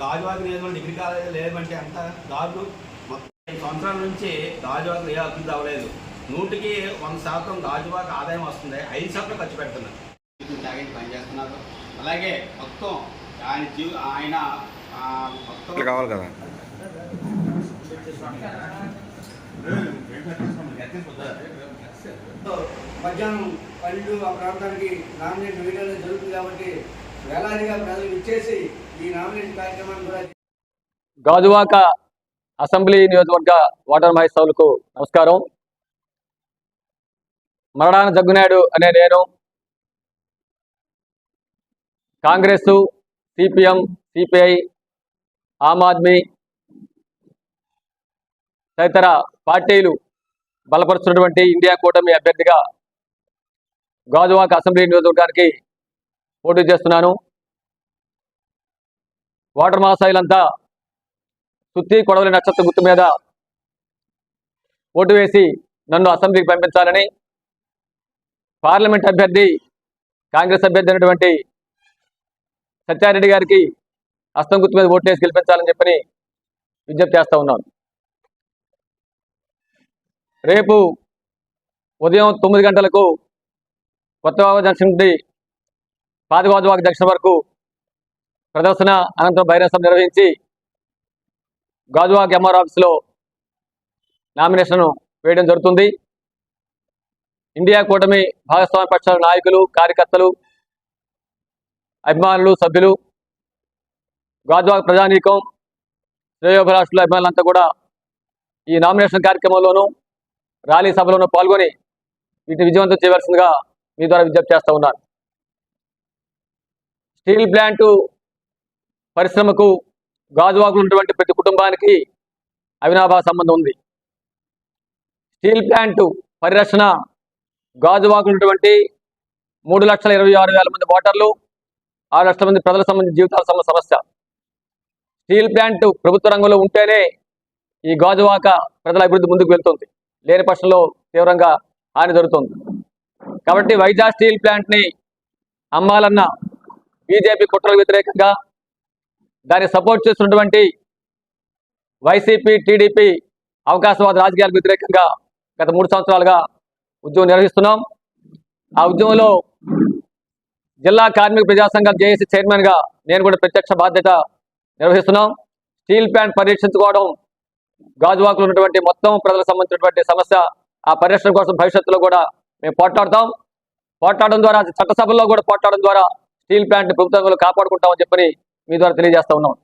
గాజువాక నియోజకవర్గం degree college లేదంటే ఎంత దారులు. మొత్తం ఐదు సంవత్సరాల నుంచి గాజువాక ఏ అభివృద్ధి అవ్వలేదు. నూటికి వంద శాతం గాజువాక ఆదాయం వస్తుంది. ఐదు శాతం ఖర్చు పెడుతున్నారు. తాగేసి పనిచేస్తున్నారు. అలాగే మొత్తం ఆయన జీవ ఆయన ఆ, మొత్తం కావాలి కదా. మధ్యాహ్నం పన్నెండు ఆ ప్రాంతానికి నామినేషన్ వేయడం జరుగుతుంది కాబట్టి వేలాదిగా ప్రజలు ఇచ్చేసి ఈ నామినేషన్ కార్యక్రమాన్ని కూడా గాజువాక అసెంబ్లీ నియోజకవర్గ వాటర్ మహేశ్వరులకు నమస్కారం. మరణాన జగ్గునాయుడు అనే నేను కాంగ్రెస్ సిపిఎం సిపిఐ ఆమ్ ఆద్మీ తదితర పార్టీలు బలపరుస్తున్నటువంటి ఇండియా కూటమి అభ్యర్థిగా గాజువాక అసెంబ్లీ నియోజకవర్గానికి పోటీ చేస్తున్నాను. వాటర్ మహాశైలంతా సుత్తి కొడవలి నక్షత్ర గుర్తు మీద ఓటు వేసి నన్ను అసెంబ్లీకి పంపించాలని పార్లమెంట్ అభ్యర్థి కాంగ్రెస్ అభ్యర్థి అయినటువంటి సత్యారెడ్డి గారికి అస్తం గుర్తు మీద ఓటు వేసి గెలిపించాలని చెప్పని విజ్ఞప్తి చేస్తూ ఉన్నాను. రేపు ఉదయం తొమ్మిది గంటలకు కొత్త జంక్షన్ నుండి పాదగోదవాకి జంక్షన్ వరకు ప్రదర్శన అనంతరం బహిరంగ నిర్వహించి గాజువాక్ ఎంఆర్ ఆఫీస్లో నామినేషన్ వేయడం జరుగుతుంది. ఇండియా కూటమి భాగస్వామ్య పక్షాల నాయకులు కార్యకర్తలు అభిమానులు సభ్యులు గాజువాక్ ప్రజానీకం శ్రేయోభిలాషుల అభిమానులంతా కూడా ఈ నామినేషన్ కార్యక్రమంలోనూ ర్యాలీ సభలోనూ పాల్గొని వీటిని విజయవంతం చేయవలసిందిగా మీ ద్వారా విజ్ఞప్తి చేస్తూ ఉన్నాను. స్టీల్ ప్లాంటు పరిశ్రమకు గాజువాకులు ఉన్నటువంటి ప్రతి కుటుంబానికి అవినాభావ సంబంధం ఉంది. స్టీల్ ప్లాంట్ పరిరక్షణ గాజువాకులు ఉన్నటువంటి మూడు లక్షల ఇరవై ఆరు వేల మంది ఓటర్లు ఆరు లక్షల మంది ప్రజల సంబంధించిన జీవితాల సమ సమస్య. స్టీల్ ప్లాంట్ ప్రభుత్వ రంగంలో ఉంటేనే ఈ గాజువాక ప్రజల అభివృద్ధి ముందుకు వెళ్తుంది. లేని పక్షంలో తీవ్రంగా హాని జరుగుతుంది. కాబట్టి వైజాగ్ స్టీల్ ప్లాంట్ని అమ్మాలన్న బీజేపీ కుట్రలకు వ్యతిరేకంగా దాన్ని సపోర్ట్ చేస్తున్నటువంటి వైసీపీ టీడీపీ అవకాశవాద రాజకీయాలకు వ్యతిరేకంగా గత మూడు సంవత్సరాలుగా ఉద్యమం నిర్వహిస్తున్నాం. ఆ ఉద్యమంలో జిల్లా కార్మిక ప్రజాసంఘం జేఏసీ చైర్మన్గా నేను కూడా ప్రత్యక్ష బాధ్యత నిర్వహిస్తున్నాం. స్టీల్ ప్లాంట్ పరీక్షించుకోవడం గాజువాకులు ఉన్నటువంటి మొత్తం ప్రజలకు సంబంధించినటువంటి సమస్య ఆ పరిరక్షణ కోసం భవిష్యత్తులో కూడా మేము పోట్లాడతాం. పోట్లాడడం ద్వారా చట్టసభల్లో కూడా పోట్లాడడం ద్వారా స్టీల్ ప్లాంట్ ప్రభుత్వంలో కాపాడుకుంటామని చెప్పని మీ ద్వారా తెలియజేస్తా ఉన్నాం.